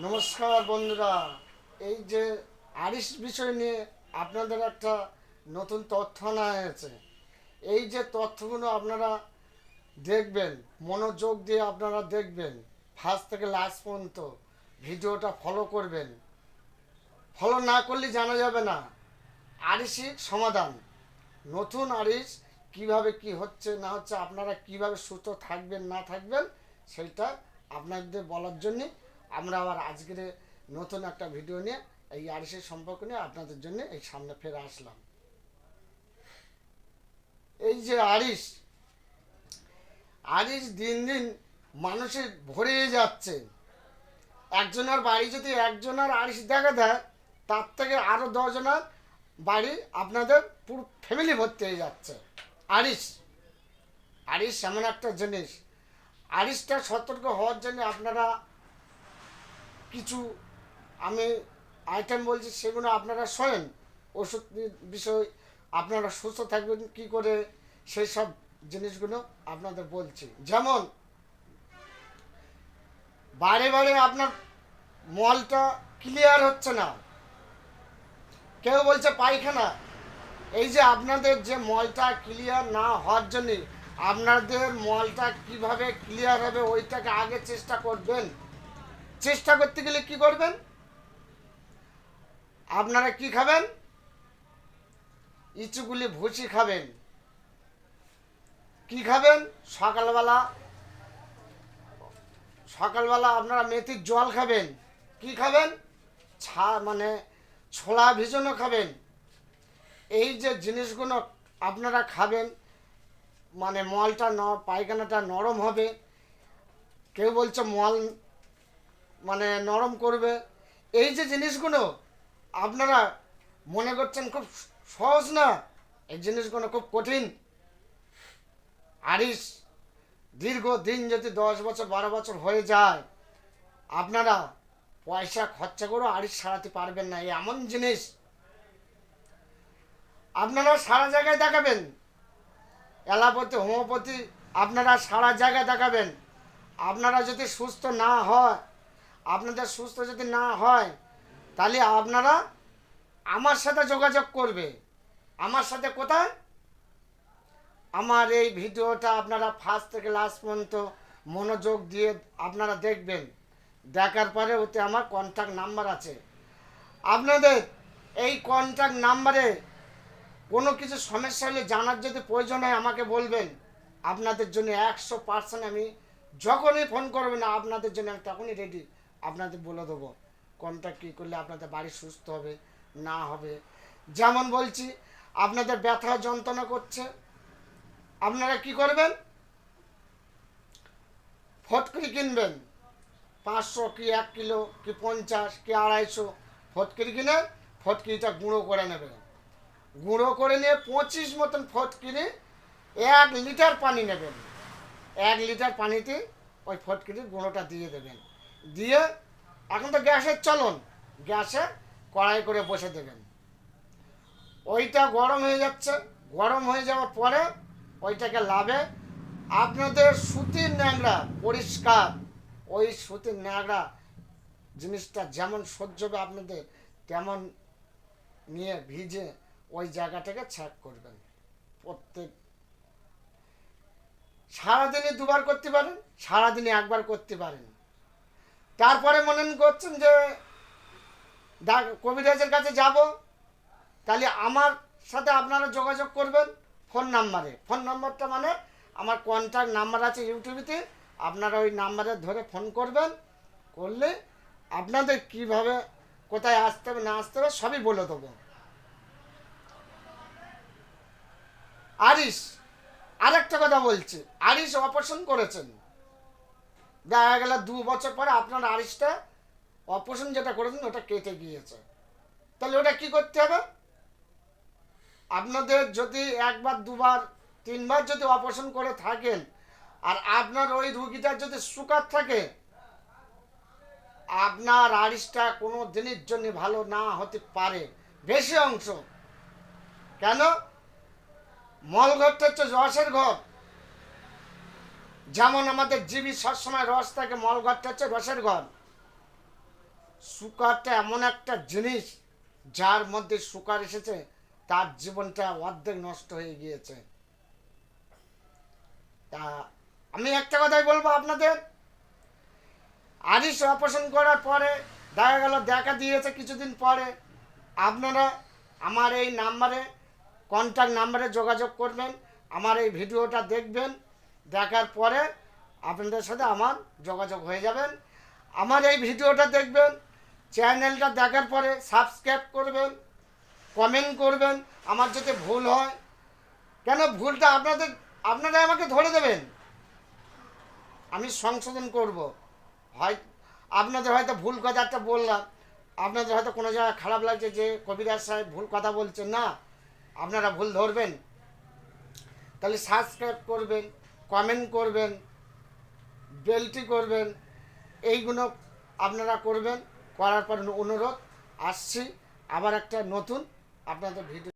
নমস্কার বন্ধুরা। এই যে আরিস বিষয় নিয়ে আপনাদের একটা নতুন তথ্য আনা হয়েছে। এই যে তথ্যগুলো আপনারা দেখবেন, মনোযোগ দিয়ে আপনারা দেখবেন ফার্স্ট থেকে লাস্ট পর্যন্ত ভিডিওটা ফলো করবেন। ফলো না করলে জানা যাবে না। আরিসিক সমাধান। নতুন আরিস কীভাবে কি হচ্ছে, না হচ্ছে, আপনারা কীভাবে সুস্থ থাকবেন, না থাকবেন, সেটা আপনাদের বলার জন্যে আমরা আবার আজকের নতুন একটা ভিডিও নিয়ে এই আরিসের সম্পর্ক নিয়ে আপনাদের জন্য এই সামনে ফেরে আসলাম। এই যে আরিস আরিস দিন দিন মানুষের ভরে যাচ্ছে। একজনের বাড়ি যদি একজনের আরিস দেখা দেয়, তার থেকে আরও দশজনের বাড়ি আপনাদের পুরো ফ্যামিলি ভর্তি হয়ে যাচ্ছে। আরিস আরিস এমন একটা জিনিস। আরিসটা সতর্ক হওয়ার জন্য আপনারা কিছু আমি আইটেম বলছি, সেগুলো আপনারা শোনেন ওষুধ বিষয়, আপনারা সুস্থ থাকবেন, কি করে সেই সব জিনিসগুলো আপনাদের বলছি। যেমন, বারে বারে আপনার মলটা ক্লিয়ার হচ্ছে না। কেউ বলছে পায়খানা। এই যে আপনাদের যে মলটা ক্লিয়ার না হওয়ার জন্যে আপনাদের মলটা কীভাবে ক্লিয়ার হবে, ওইটাকে আগে চেষ্টা করবেন। চেষ্টা করতে গেলে কি করবেন? আপনারা কি খাবেন? ইচুগুলি ভুসি খাবেন। কি খাবেন? সকালবেলা সকালবেলা আপনারা মেথির জল খাবেন। কি খাবেন? ছা মানে ছোলা ভিজনও খাবেন। এই যে জিনিসগুলো আপনারা খাবেন মানে মলটা ন, পায়খানাটা নরম হবে। কেউ বলছে মল মানে নরম করবে। এই যে জিনিসগুলো আপনারা মনে করছেন খুব সহজ না? এই জিনিসগুলো খুব কঠিন। আরিস দীর্ঘ দিন যদি দশ বছর, বারো বছর হয়ে যায়, আপনারা পয়সা খরচা করেও আরিস সারাতে পারবেন না। এই এমন জিনিস আপনারা সারা জায়গায় দেখাবেন। এলাপতি, হোমিওপ্যাথি আপনারা সারা জায়গায় দেখাবেন। আপনারা যদি সুস্থ না হয় আপনাদের সুস্থ যদি না হয়, তাহলে আপনারা আমার সাথে যোগাযোগ করবে। আমার সাথে কোথায়? আমার এই ভিডিওটা আপনারা ফার্স্ট থেকে লাস্ট পর্যন্ত মনোযোগ দিয়ে আপনারা দেখবেন। দেখার পরে ওতে আমার কন্ট্যাক্ট নাম্বার আছে। আপনাদের এই কন্ট্যাক্ট নাম্বারে কোনো কিছু সমস্যা হলে জানার যদি প্রয়োজন হয়, আমাকে বলবেন। আপনাদের জন্য একশো পার্সেন্ট আমি যখনই ফোন করবেন, আপনাদের জন্য আমি তখনই রেডি আপনাদের বলে দেবো। কোনটা কী করলে আপনাদের বাড়ি সুস্থ হবে, না হবে। যেমন বলছি, আপনাদের ব্যথা যন্ত্রণা করছে। আপনারা কি করবেন? ফটকরি কিনবেন। পাঁচশো কি এক কিলো, কি পঞ্চাশ, কি আড়াইশো, ফটকিরি কিনে ফটকিরিটা গুঁড়ো করে নেবেন। গুঁড়ো করে নিয়ে পঁচিশ মতন ফটকিরি এক লিটার পানি নেবেন। এক লিটার পানিতে ওই ফটকিরির গুঁড়োটা দিয়ে দেবেন। দিয়ে এখন তো গ্যাসের চলন। গ্যাসে কড়াই করে বসে দেবেন। ওইটা গরম হয়ে যাচ্ছে। গরম হয়ে যাওয়ার পরে ওইটাকে লাভে আপনাদের সুতির ন্যাংরা পরিষ্কার। ওই সুতির ন্যাংরা জিনিসটা যেমন সহ্য হবে আপনাদের, তেমন নিয়ে ভিজে ওই জায়গাটাকে ছ্যাক করবেন। প্রত্যেক সারাদিনে দুবার করতে পারেন সারাদিনে একবার করতে পারেন। তারপরে মনে করছেন যে কবিরাজের কাছে যাব, তাহলে আমার সাথে আপনারা যোগাযোগ করবেন ফোন নাম্বারে। ফোন নাম্বারটা মানে আমার কন্ট্যাক্ট নাম্বার আছে ইউটিউবেতে আপনারা ওই নাম্বারে ধরে ফোন করবেন, করলে আপনাদের কীভাবে কোথায় আসতে হবে, না আসতে হবে, সবই বলে দেবো। আরিস আরেকটা কথা বলছি। আরিস অপারেশন করেছেন। দেখা গেল দু বছর পরে আপনার আরিসটা অপারেশন যেটা করেছেন, ওটা কেটে গিয়েছে। তাহলে ওটা কি করতে হবে? আপনাদের যদি একবার, দুবার, তিনবার যদি অপারেশন করে থাকেন, আর আপনার ওই রুগীটার যদি সুগার থাকে, আপনার আরিসটা কোনো দিনের জন্য ভালো না হতে পারে। বেশি অংশ। কেন? মলঘরটা হচ্ছে রসের ঘর। যেমন আমাদের জীবী সবসময় রস থাকে মলঘরটা হচ্ছে রসের ঘর সুকারটা এমন একটা জিনিস যার মধ্যে সুকার এসেছে, তার জীবনটা অর্ধেক নষ্ট হয়ে গিয়েছে। তা আমি একটা কথাই বলব আপনাদের। আরিস অপারেশন করার পরে দেখা গেল, দেখা দিয়েছে কিছুদিন পরে। আপনারা আমার এই নাম্বারে কন্ট্যাক্ট নাম্বারে যোগাযোগ করবেন, আমার এই ভিডিওটা দেখবেন। দেখার পরে আপনাদের সাথে আমার যোগাযোগ হয়ে যাবেন। আমার এই ভিডিওটা দেখবেন, চ্যানেলটা দেখার পরে সাবস্ক্রাইব করবেন, কমেন্ট করবেন, আমার যদি ভুল হয়। কেন ভুলটা আপনাদের আপনারা আমাকে ধরে দেবেন। আমি সংশোধন করব। হয়, আপনাদের হয়তো ভুল কথা একটা বললাম, আপনাদের হয়তো কোনো জায়গায় খারাপ লাগছে যে কবিরাজ সাহেব ভুল কথা বলছেন না, আপনারা ভুল ধরবেন। তাহলে সাবস্ক্রাইব করবেন কমেন্ট করবেন বেলটি করবেন, এইগুলো আপনারা করবেন, করার পর অনুরোধ, আসছি, আবার একটা নতুন আপনাদের ভিডিও